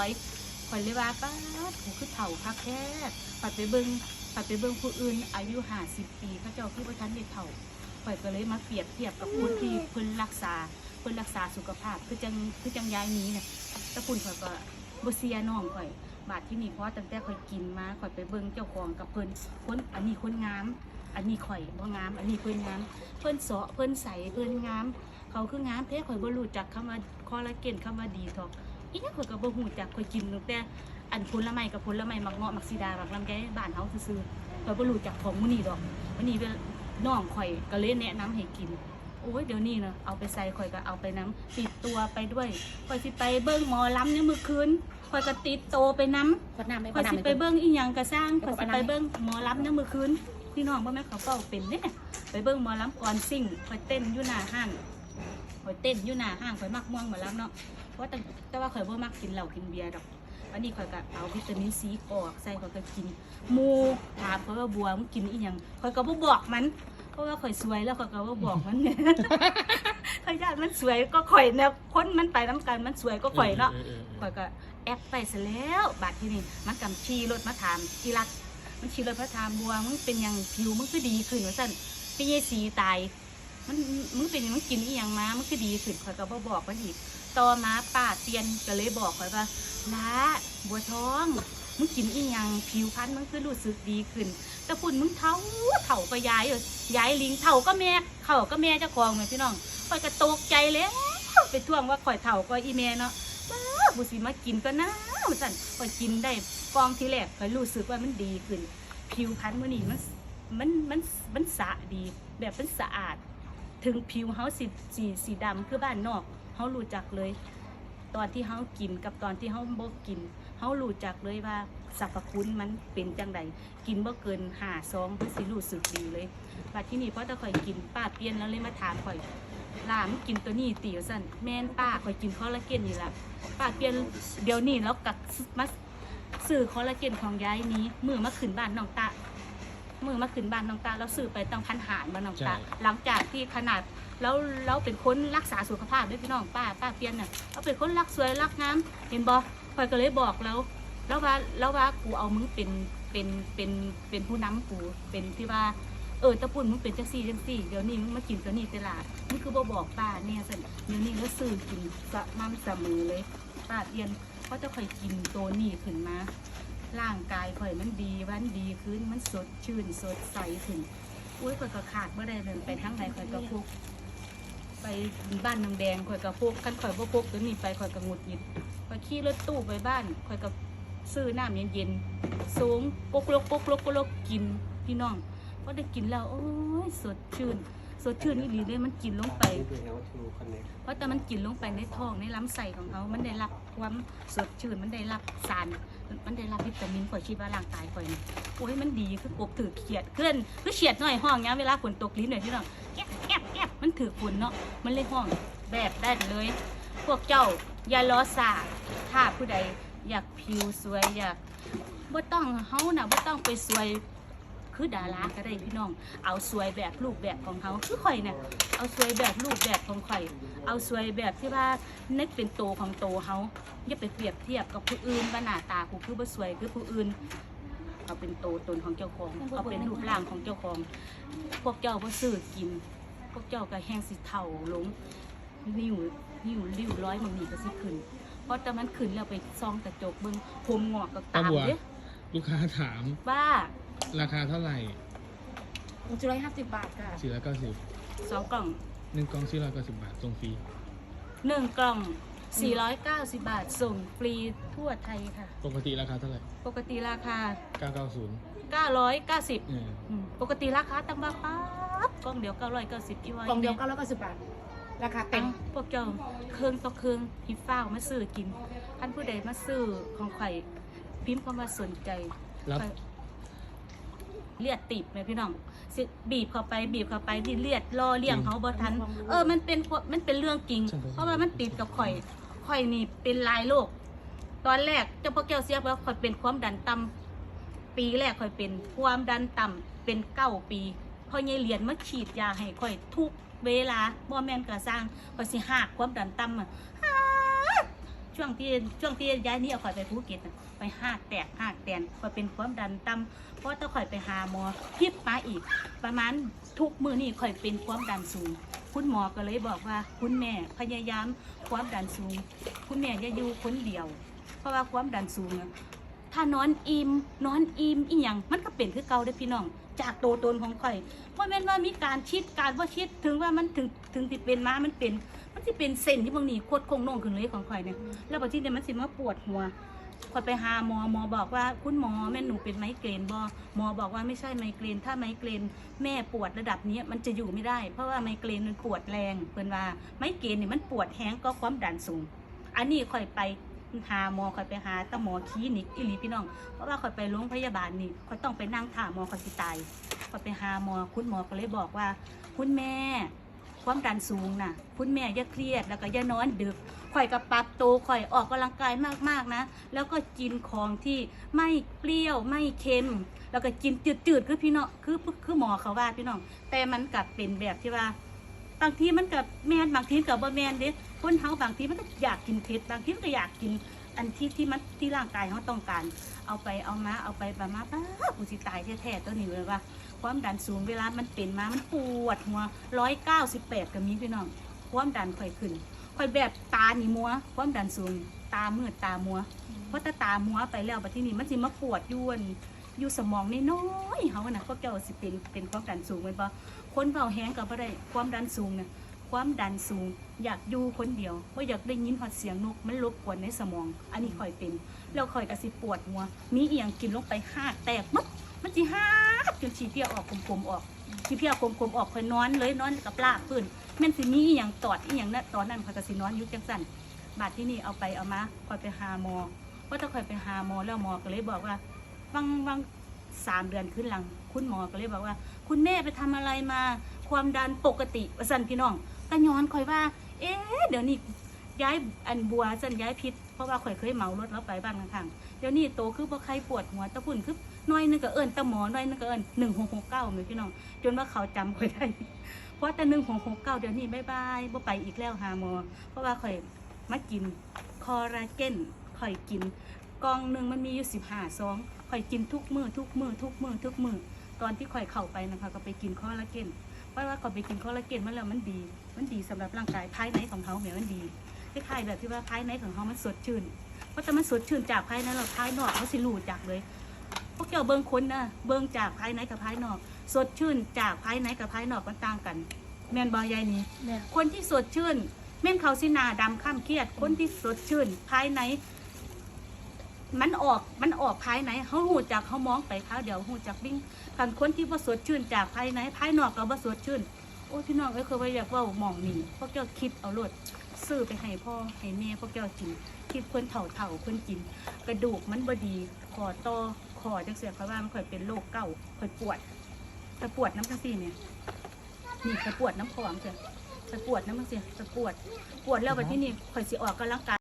อยข่อยเลยว่าป้าดกูคือเฒ่าคักแท้ปัดไปเบิ่งปัดไปเบิ่งผู้อื่น อายุ50ปีเขาเจ้าคือบ่ทันได้เฒ่าข่อยก็เลยมาเปรียบเทียบกับคนที่เพิ่นรักษาเพิ่นรักษาสุขภาพคือจังคือจังยายนี้น่ะตะปุ่นข่อยก็บเสียน้องข่อย บาดที่นี่เพราะตั้งแต่ข่อยกินมาข่อยไปเบิ่งเจ้าของกับเพิ่นคนอันนี้คนงาม อันนี้ข่อยบ่งาม อันนี้เพิ่นงาม เพิ่นเสาะเพิ่นใสเพิ่นงาม เขาคืองามแท้ข่อยบ่รู้จักคำว่าคอลลาเจนคำว่าดีท็อก อีหยังข่อยก็บ่ฮู้จักข่อยกินตั้งแต่อันผลไม้กับผลไม้มักเงาะมักสีดามักลำไยบ้านเฮาซื่อๆข่อยบ่รู้จักของมื้อนี้ดอกมื้อนี้เวลาน้องข่อยก็เลยแนะนำให้กินโอ้ยเดี๋ยวนี้นะเอาไปใส่ข่อยก็เอาไปน้ำติดตัวไปด้วยข่อยสิไปเบิ่งหมอลำเนี่ยมื้อคืนข่อยก็ติดโตไปน้ำขวดน้ำไหมขข่วอดยน้ำสิไหมไปเบิ้งอีหยังกระสร้างเดี๋ข่อยยวสิเอาไปน้ำเบิ้งหมอลำเนี่ยเมื่อคืนพี่น้องบ่แม่นเขาเป้าเป็นเนี่ยไปเบิ้งหมอลำก่อนซิ่งข่อยเต้นอยู่หน้าห้างข่อยเต้นอยู่หน้าห้างข่อยมักม่วงหมอลำเนาะเพราะ ว่าแต่แต่ว่าข่อยบ่มักกินเหล้ากินเบียร์ดอกวันนี้ข่อยก็เอาวิตามินซีออกใส่ข่อยก็กินหมูถามข่อยว่าบัวมึงกินอีหยังข่อยก็บ่บอกมัน เพราะว่าข่อยสวยแล้วข่อยก็บ่บอกมันเนี่ย ข่อยญาติมันสวยก็ข่อยแนวคนมันไปนํกันมันสวยก็ข่อยเนาะ ข่อยก็แอปไปซะแล้วบาดที่นี่มันกำขี่รถมาถามที่รักมันขี่รถมาถามบัวมึงเป็นหยังผิวมึงคือดีขึ้นว่าสั่นเป็นยายสีตาย มันมึงเป็นหยังมึงกินอีหยังมามึงคือดีขึ้นข่อยก็บ่บอกมันอีกต่อมาป้าเตียนก็เลยบอกข่อยว่าล้าบัวท้องมึงกินอีหยังผิวพรรณมึงคือรู้สึกดีขึ้น แต่ปุ่นมึงเท่าเท่าก็ย้ายย้ายลิงเท่าก็แม่เท่าก็แม่เจ้าของแม่พี่น้องข่อยก็ตกใจแล้วไปท่วงว่าข่อยเท่าก็อีแม่เนาะบุสิมากินก็นะมันสั่นพอกินได้กองทีแรกก็รู้สึกว่ามันดีขึ้น ผิวพรรณมื่อนี้มันมันมันมันสะดีแบบมันสะอาด ถึงผิวเฮาสีสีสีดำคือบ้านนอกเฮารู้จักเลย ตอนที่เฮากินกับตอนที่เฮาบ่กินเฮารู้จักเลยว่าสรรพคุณมันเป็นจังใดกินบ่เกินห้าซองเพื่อสิรู้สึกดีเลยบัดที่นี่เพราะถ้าข่อยกินป้าเปลี่ยนแล้วเลยมาถามข่อยหลามกินตัวนี้ตีว่าซั่นแม่นป้าข่อยกินคอลลาเจนนี่ละป้าเปลี่ยนเดี๋ยวนี้แล้วกักมาซื้อคอลลาเจนของยายนี้มือมาขึ้นบ้านน้องตา มือมาขึ้นบ้านน้องตาแล้วซื้อไปตั้งพันหารมาน้องตาใช่หลังจากที่ขนาดแล้วเราเป็นคนรักษาสุขภาพด้วยพี่น้องป้าป้าเปลี่ยนน่ะเราเป็นคนรักสวยรักงามเห็นบอคอยก็เลยบอกแล้วแล้วว่าแล้วว่ากูเอามึงเป็นเป็นเป็นเป็นผู้นำกูเป็นที่ว่าเออตะปุ่นมึงเป็นจังซี่จังซี่เดี๋ยวนี้มึงมากินตัวนี้ตลาดมึงคือบ่บอกป้าเนี่ยสิเดี๋ยวนี้แล้วซื้อกินสม่ำเสมอเลยป้าเรียนเพราะจะค่อยกินตัวนี้ขึ้นมา ร่างกายข่อยมันดีวันดีขึ้นมันสดชื่นสดใสขึ้นอุ้ยข่อยก็ขาดเมื่อใดเลยไปทั้งไหนข่อยก็พกไปบ้านนางแดงข่อยก็พกกันข่อยบ่พกตัวนี้ไปข่อยก็หงุดหงิดข่อยขี่รถตู้ไปบ้านข่อยก็ซื้อน้ำเย็นๆสูงปกลกปกลกปกลกกินพี่น้องพอได้กินแล้วโอ้ยสดชื่น สดชื่นนี่ดีเลยมันกินลงไป เพราะแต่มันกินลงไปในท้องในลำไส้ของเขา มันได้รับความสดชื่น มันได้รับสาร มันได้รับวิตามินข่อยคิดว่าร่างกายข่อยนี่โอ้ยมันดีคือกบถือเขียดเคลื่อนคือเฉียดหน่อยห้องเนี้ยเวลาฝนตกลิ้นหน่อยที่น้องแก๊บแก๊บแก๊บมันถือฝนเนาะ มันเลยห้องแบบได้เลย พวกเจ้าอย่ารอสาถ้าผู้ใดอยากผิวสวยอยากบ่ต้องเฮาน่ะบ่ต้องไปสวย คือดาราก็ได้พี่น้อง เอาสวยแบบรูปแบบของเขาคือข่อยเนี่ยเอาสวยแบบรูปแบบของข่อย เอาสวยแบบที่ว่านึกเป็นโตวของโตวเขาอย่าไปเปรียบเทียบกับผู้อื่นว่าหน้าตากูคือบ่สวยคือผู้อื่นเอาเป็นโตวตนของเจ้าของเอาเป็นรูปร่างของเจ้าของ พวกเจ้าบ่ซื้อกิน พวกเจ้าก็แห้งสิเท่าลงนิ้วนิ้วริ้วร้อยมันนี่ก็สิขึ้นเพราะแต่มันขึ้นแล้วไปซองกระจกเบิ่งผมงอกกับตามป้าบัวเด้ลูกค้าถามว่า ราคาเท่าไหร่จุดร้อยห้าสิบบาทค่ะสี่ร้อยเก้าสิบสองกล่องหนึ่งกล่องสี่ร้อยเก้าสิบบาทส่งฟรีหนึ่งกล่อง 490 บาท ส่งฟรีทั่วไทยค่ะ ปกติราคาเท่าไหร่ปกติราคา เก้าเก้าศูนย์990เอออืมปกติราคาตั้งมาปั๊บกล่องเดียว 990อีวอยกล่องเดียวเก้าร้อยเก้าสิบบาท ราคาเต็ตั้มงพวกเจ้าเครื่องต่อเครื่องพิมพ์ฟ้าวมาซื้อกินท่านผู้ใดมาซื้อของข่อยพิมพ์คำว่าสนใจรับข่อย เลียดติบไหมพี่น้องสิบีบเข้าไปบีบเข้าไปที่เลียดรอเลี้ยงเขาบ่ทัน เออมันเป็นความมันเป็นเรื่องจริง เพราะว่ามันติดกับข่อยข่อยนี่เป็นหลายโรคตอนแรกเจ้าพ่อแก้วเสียว่าข่อยเป็นความดันต่ำปีแรกข่อยเป็นความดันต่ำเป็นเก้าปีพอยายเหรียญมาฉีดยาให้ข่อยทุกเวลาบ่แม่นกระสร้างข่อยสิหักความดันต่ำอะหาก ช่วงที่ช่วงที่ย้ายนี่เอาข่อยไปภูเก็ตน่ะไปหากแตกหากแตนข่อยเป็นความดันต่ำเพราะถ้าข่อยไปหาหมอพิบมาอีก ประมาณทุกมือนี่ข่อยเป็นความดันสูง คุณหมอก็เลยบอกว่าคุณแม่พยายามความดันสูง คุณแม่อย่าอยู่คนเดียว เพราะว่าความดันสูงอะถ้านอนอิ่มนอนอิ่มอีหยังมันก็เป็นคือเก่าเด้อพี่น้อง จากตัวตนของข่อยว่าแม่นว่ามีการชิดการว่าชิดถึงว่ามันถึงถึงที่เป็นมามันเป็น มันสิเป็นเส้นที่บางนี้โคตรคงน่งขึ้นเลยของข่อยเนี่ยแล้วบางทีเนี่ยมันสิมาปวดหัวข่อยไปหาหมอหมอบอกว่าคุณหมอแม่หนูเป็นไมเกรนบอหมอบอกว่าไม่ใช่ไมเกรน ถ้าไมเกรนแม่ปวดระดับนี้มันจะอยู่ไม่ได้ เพราะว่าไมเกรนมันปวดแรงเพิ่นว่าไมเกรนเนี่ยมันปวดแห้งก็ความดันสูง อันนี้ข่อยไป หาหมอข่อยไปหาตาหมอคลินิกอีหลีพี่น้อง เพราะว่าข่อยไปโรงพยาบาลนี่ข่อยต้องไปนั่งท่าหมอข่อยสิตายข่อยไปหาหมอคุณหมอก็เลยบอกว่า คุณแม่ความดันสูงน่ะคุณแม่อย่าเครียดแล้วก็อย่านอนดึกข่อยกับปรับตัวข่อยออกกำลังกายมากๆนะ แล้วก็กินของที่ไม่เปรี้ยวไม่เค็ม แล้วก็กินจืดๆคือพี่น้องคือคือหมอเขาว่าพี่น้อง แต่มันกลับเป็นแบบที่ว่า บางทีมันกับแมนบางทีกับบ่แมนเด้คนเฮาบางทีมันก็อยากกินเผ็ดบางทีมันก็อยากกิน อันที่ที่มันที่ร่างกายเขาต้องการ เอาไปเอามาเอาไปประมาป้ากูสิตายแท้ๆตัวนี้เลยว่า ความดันสูงเวลามันเป็นมามันปวดหัวร้อยเก้าสิบแปดก็มีพี่น้อง ความดันค่อยขึ้นค่อยแบบตาหนีมัว ความดันสูงตามืดตามัวเพราะถ้าตามัวไปแล้วบัดที่นี่มันสิมาปวดอยวน อยู่สมองน้อยๆเขาน่ะก็เจ้าสิเป็นเป็นความดันสูงไว้ปะคนเบาแห้งก็บ่ได้ความดันสูงเนี่ยความดันสูง อยากอยู่คนเดียวว่าอยากได้ยินหอดเสียงนกมันรบกวนในสมอง อันนี้คอยเป็นแล้วคอยก็สิปวดหัว มีเอียงกินลงไปห้าแตกมัดมันสิห้าจนฉีเพียออกกลมๆออกฉีเพียกลมๆออกคอยนอนเลยนอนกับลาปืนแม่นสิมีอีหยังตอดอีหยังนะตอนนั้นคอยก็สินอนยู่จังสั่นบาดที่นี่เอาไปเอามาคอยไปหาหมอว่าถ้าคอยไปหาหมอแล้วหมอก็เลยบอกว่า วังวังสามเดือนขึ้นหลัง คุณหมอก็เลยบอกว่า คุณแม่ไปทำอะไรมาความดันปกติสันพี่น้องก็ย้อนคอยว่า เอ๊ะเดี๋ยวนี้ย้ายอันบัวสันย้ายพิษเพราะว่าข่อยเคยเหมารถแล้วไปบ้านข้างๆเดี๋ยวนี้โตคือบ่ใครปวดหัวตะพุ่นคือน้อยนึงก็เอิญตะหมอน้อยนึงก็เอิญหนึ่งหกหกเก้าเหมือนพี่น้องจนว่าเขาจำข่อยได้เพราะแต่หนึ่งหกหกเก้าเดี๋ยวนี้บายบายบ่ไปอีกแล้วหาหมอ เพราะว่าข่อยมากินคอลลาเจนข่อยกิน กล่องหนึ่งมันมีอยู่สิบห้าซองข่อยกินทุกมือทุกมือทุกมือทุกมือตอนที่ข่อยเข้าไปนะคะ ก็ไปกินคอลลาเจนเพราะว่าข่อยไปกินคอลลาเจนมาแล้วมันดี มันดีสำหรับร่างกายภายในของเขาเนี่ยมันดีคล้ายๆแบบที่ว่าภายในของเขามันสดชื่นเพราะแต่มันสดชื่นจากภายในเราภายนอกเขาสิรู้จักเลยพวกเจ้าเบิ่งคนนะเบิ่งจากภายในกับภายนอก สดชื่นจากภายในกับภายนอกมันต่างกัน แม่นบอยายนี้เนี่ยคนที่สดชื่นแม่นเขาสิหนาดำข้ามเครียด คนที่สดชื่น ภายใน มันออกมันออกภายในเขาหูจากเขามองไปเขาเดี๋ยวหูจากวิ่งกันคนที่ว่าสดชื่นจากภายใน ภายนอกก็ว่าสดชื่น โอ้พี่น้องเอ้ยเคยว่าอยากว่าหมองนี่พวกเจ้าคิดเอาโลดซื้อไปให้พ่อให้แม่พวกเจ้ากินคิดเพิ่อนเถ่าเถ่าเพิ่อนกิน กระดูกมันบดีคอต่อคอจังเสียเขาว่ามันเคยเป็นโรคเก่าค่อยปวดแต่ปวดน้ำจังซี่เนี่ยนี่ค่อยปวดน้ำคอมเสียค่อยปวดน้ำมันเสียค่อยปวด ปวดแล้ววันที่นี่คอยสิออกกำลังกาย